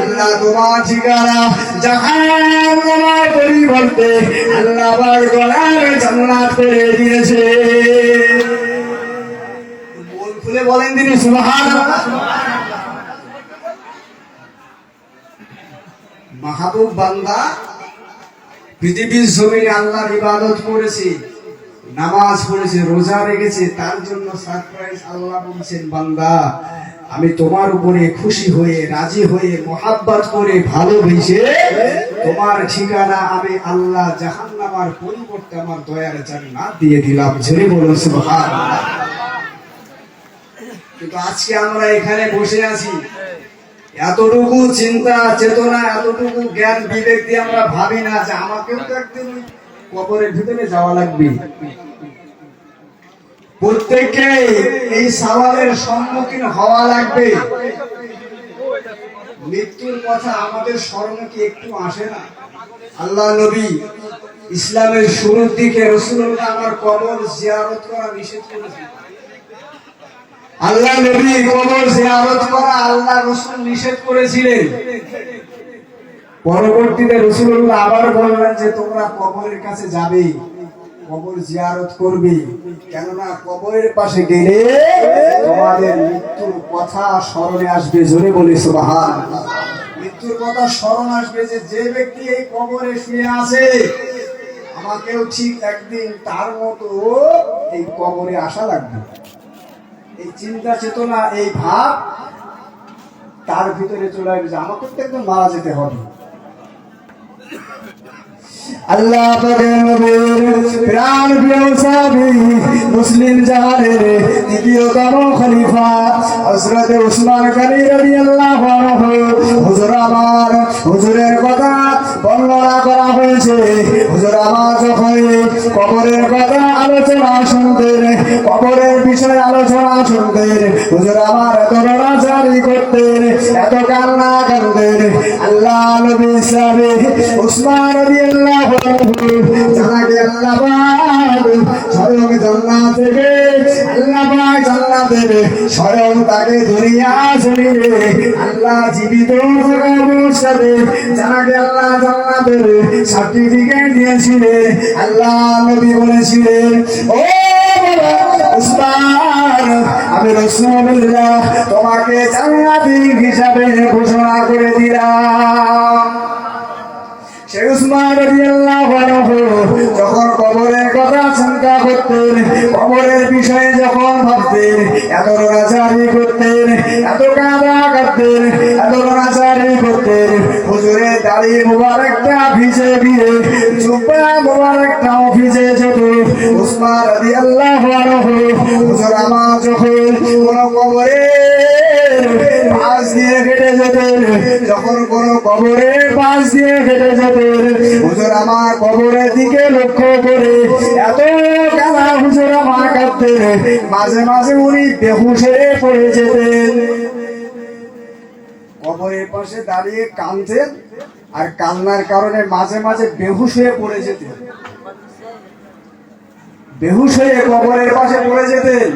আল্লাহ পরিবর্তে আল্লাহ দিয়েছে খুলে বলেন তিনি বান্দা পৃথিবীর জমিনে আল্লাহর ইবাদত করেছে নামাজ পড়েছে রোজা রেখেছে তার জন্য সারপ্রাইজ আল্লাহ বলছেন, বান্দা আমি তোমার উপরে খুশি হয়ে, রাজি হয়ে, মোহাব্বত করে ভালোবেসে তোমার ঠিকানা আমি আল্লাহ জাহান্নামার পরিবর্তে আমার দয়ার জান্নাত দিয়ে দিলাম। ছেড়ে বলুন, সুবহানাল্লাহ। কিন্তু আজকে আমরা এখানে বসে আছি। এতটুকু চিন্তা, চেতনা, এতটুকু জ্ঞান, বিবেক দিয়ে আমরা ভাবি না যে আমাকেও তো একদিন কবরের ভিতরে যাওয়া লাগবে। প্রত্যেককে এই সওয়ালের সম্মুখীন হওয়া লাগবে। মৃত্যুর কথা আমাদের স্মরণে কি একটু আসে না? আল্লাহ নবী ইসলামের শুরুর দিকে রসুল্লাহ আমার কবর জিয়ারত করা নিষেধ করেছেন। আল্লাহ নবী কবর জিয়ারত করা আল্লাহ রসুল নিষেধ করেছিলেন। পরবর্তীতে রসুল্লাহ আবার বললেন যে তোমরা কবরের কাছে যাবে, কবর জিয়ারত করবে। কেননা কবরের পাশে গেলে তোমাদের মৃত্যুর কথা স্মরণে আসবে, জোরে বলে সুবাহান মৃত্যুর কথা স্মরণ আসবে যে যে ব্যক্তি এই কবরে শুয়ে আছে, আমাকেও ঠিক একদিন তার মতো এই কবরে আসা লাগবে। এই চিন্তা চেতনা, এই ভাব তার ভিতরে চলে আসবে যে আমাকে তো একদম মারা যেতে হবে। আল্লাহ প্রাণ প্রিয় মুসলিম জাহানের দ্বিতীয়তম খলিফা হযরত উসমান রাদিয়াল্লাহু আনহু। হুজুর আমার, হুজুরের কথা বর্ণনা করা হয়েছে। হুজুর আমার যখন কবরের কথা আলোচনা শুনতেন, কবরের বিষয়ে আলোচনা শুনতেন, হুজুর আমার এত জারি করতেন, এত কান্না করতেন। আল্লাহ নবী সাহেব উসমান জানাকে আল্লাহ পাক স্বয়ং আল্লাহ জান্নাত দেবে স্বয়ং তাকে দুনিয়া জমিনে আল্লাহ জীবিত আল্লাহ দেবে সার্টিফিকেট দিয়েছিলেন আল্লাহ নবী বলেছিলেন ও আমি রসুল্লাহ তোমাকে জান্নাতি হিসাবে ঘোষণা করে দিলাম। যখন কবরের কথা চিন্তা করতেন, কবরের বিষয়ে যখন ভাবতেন, এত রোনাচারি করতেন, এত কাঁদা করতেন এত রোনাচারি করতেন, হুজুরের দাড়ি মুবারকটা ভিজে দিয়ে চুপা মুবারকটাও ভিজে যেত। উসমান রাদিয়াল্লাহু আনহু, হুজুর আমার যখন কোন কবরে আমার কবরের দিকে লক্ষ্য করে এত হুজুর আমার কাঁদতেন মাঝে মাঝে উনি পড়ে যেতেন। কবরের পাশে দাঁড়িয়ে কাঁদতেন আর কান্নার কারণে মাঝে মাঝে বেহুশ হয়ে পড়ে যেতেন। বেহুশ হয়ে কবরের পাশে পড়ে যেতেন।